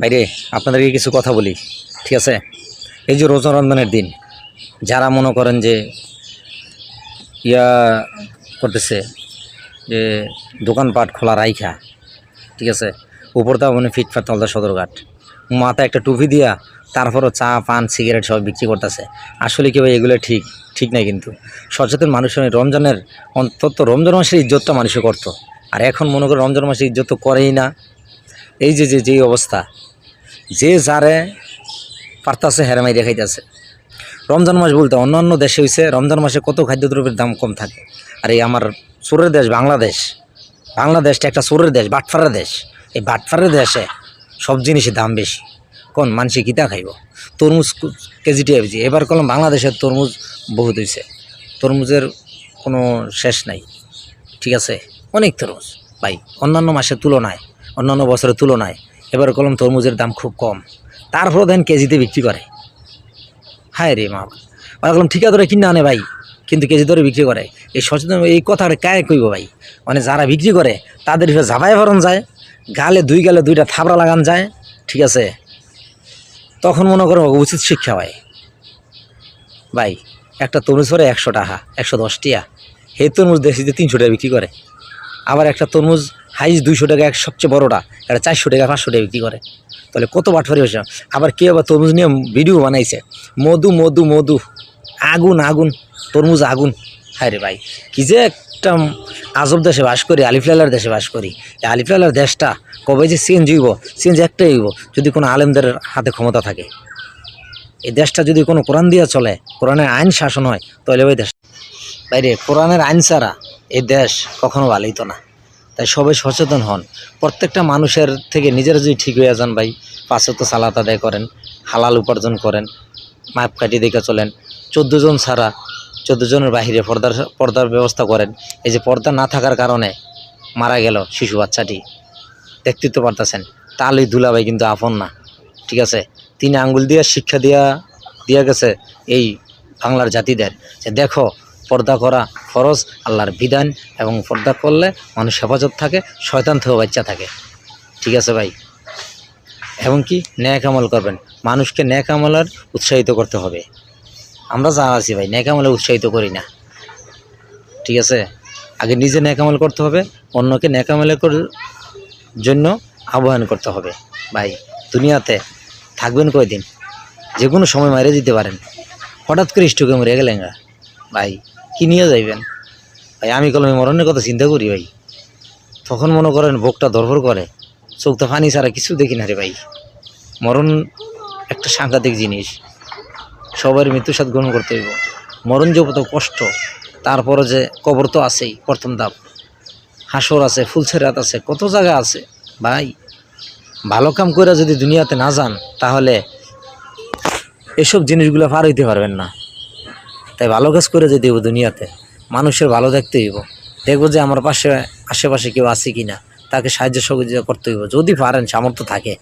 বাইরে আপনাদেরকে কিছু কথা বলি, ঠিক আছে? এই যে রোজা রমজানের দিন, যারা মনে করেন যে ইয়া করতেছে, যে দোকানপাট খোলা রাইখা, ঠিক আছে? উপরটা মানে ফিটফাট তলদা সদরঘাট। মাথা একটা টুপি দিয়া তারপরও চা, পান, সিগারেট সব বিক্রি করতেছে। আসলে কি ভাই, এগুলো ঠিক ঠিক নাই কিন্তু। সচেতন মানুষ এই রমজানের অন্তত রমজান মাসের ইজ্জতটা মানুষে করতো। আর এখন মনে করে রমজান মাসের ইজ্জত করেই না। এই যে যে যেই অবস্থা। যে যারে পারতাছে হেরামাই দেখাইতেছে রমজান মাস বলতে অন্য অন্য দেশে হয়েছে রমজান মাসে কত খাদ্যদ্রব্যের দাম কম থাকে। আর এই আমার সুরের দেশ বাংলাদেশ। বাংলাদেশটা একটা সুরের দেশ, বাটফারের দেশ। এই বাটফারের দেশে সব জিনিসের দাম বেশি। কোন মানুষে কিতা খাইব? তরমুজ কেজিটি হয়েছে এবার কলম বাংলাদেশের তরমুজ বহুত হয়েছে তরমুজের কোনো শেষ নাই। ঠিক আছে? অনেক তরমুজ। ভাই, অন্যান্য মাসের তুলনায় অন্যান্য বছরের তুলনায় এবার কলম তরমুজের দাম খুব কম। তারপরও দেন কেজিতে বিক্রি করে। হায় রে মা ওরা কলম ঠিকা ধরে কিনে আনে ভাই, কিন্তু কেজি ধরে বিক্রি করে। এই সচেতন এই কথাটা কায় কইব ভাই? মানে যারা বিক্রি করে, তাদের জাবাই ভরণ যায়, গালে দুই গালে দুইটা থাবড়া লাগান যায়, ঠিক আছে? তখন মনে করো উচিত শিক্ষা ভাই। ভাই, একটা তরমুজ পরে একশো টাকা, একশো দশ টিয়া। তরমুজ দেশিতে তিনশো টাকা বিক্রি করে। আবার একটা তরমুজ হাইস দুইশো টাকা, এক সবচেয়ে বড়টা। একটা চারশো টাকা, পাঁচশো টাকা বিক্রি করে। তাহলে কত বাটফারি হয়েছে? আবার কেউ আবার তরমুজ নিয়ে ভিডিও বানাইছে। মধু মধু মধু। আগুন আগুন। তরমুজ, আগুন। হ্যাঁ রে ভাই, কি যে একটা আজব দেশে বাস করি আলিফলালার দেশে বাস করি। এই আলিফলালার দেশটা কবে যে চেঞ্জ হইব চেঞ্জ একটাই হইব, যদি কোনো আলেমদের হাতে ক্ষমতা থাকে। এই দেশটা যদি কোনো কোরআন দিয়ে চলে, কোরআনের আইন শাসন হয়, তাহলে ওই দেশ বাইরে কোরআনের আইন ছাড়া এই দেশ কখনো ভালোইতো না। তাই সবাই সচেতন হন। প্রত্যেকটা মানুষের থেকে নিজেরা যদি ঠিক হয়ে যান ভাই, পাঁচে তো সালাত আদায় করেন, হালাল উপার্জন করেন মাপ কাটি দেখে চলেন জন ছাড়া চোদ্দ জনের বাহিরে পর্দার পর্দার ব্যবস্থা করেন। এই যে পর্দা না থাকার কারণে মারা গেল শিশু বাচ্চাটি। দেখতে তো পারতেছেন তাহলে দুলাভাই কিন্তু আপন না, ঠিক আছে? তিনি আঙ্গুল দিয়ে শিক্ষা দিয়া দিয়া গেছে এই বাংলার জাতিদের। যে দেখো পর্দা করা ফরজ, আল্লাহর বিধান এবং পর্দা করলে মানুষ হেফাজত থাকে, শয়তান থেকেও বাচ্চা থাকে। ঠিক আছে ভাই? এবং কি? ন্যাক আমল করবেন। মানুষকে ন্যাক আমলের উৎসাহিত করতে হবে। আমরা যা আছি ভাই, ন্যাক আমলে উৎসাহিত করি না। ঠিক আছে? আগে নিজে ন্যাক আমল করতে হবে, অন্যকে ন্যাক জন্য আহ্বান করতে হবে। ভাই, দুনিয়াতে থাকবেন কয়দিন? যে কোনো সময় মারে দিতে পারেন। হঠাৎ করে স্টোকে মরে গেলেন ভাই কি নিয়ে যাইবেন। ভাই, আমি কলমে মরণের কথা চিন্তা করি, ভাই। তখন মনে করেন বুকটা ধরফর করে। চোখটা পানি ছাড়া কিছু দেখি না রে, ভাই। মরণ একটা সাংঘাতিক জিনিস। সবার মৃত্যুর সাথ গ্রহণ করতে হইব। মরণ যে কত কষ্ট তারপরে যে কবর তো আছেই, প্রথম ধাপ। হাসর আছে ফুলছেরাত আছে, কত জায়গা আছে। ভাই, ভালো কাম করে যদি দুনিয়াতে না যান, তাহলে এসব জিনিসগুলো পার হইতে পারবেন না। তাই ভালো কাজ করে যেতে হইব দুনিয়াতে, মানুষের ভালো দেখতে হইব। দেখব যে আমার পাশে, আশেপাশে কেউ আছে কি না তাকে সাহায্য সহযোগিতা করতে হইব। যদি পারেন, সামর্থ্য থাকে।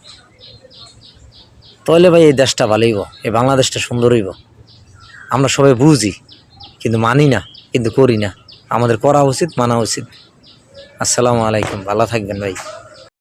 তাহলে ভাই এই দেশটা ভালো হইব, এই বাংলাদেশটা সুন্দর হইব। আমরা সবাই বুঝি, কিন্তু মানি না, কিন্তু করি না। আমাদের করা উচিত, মানা উচিত। আসসালামু আলাইকুম, ভালো থাকবেন ভাই।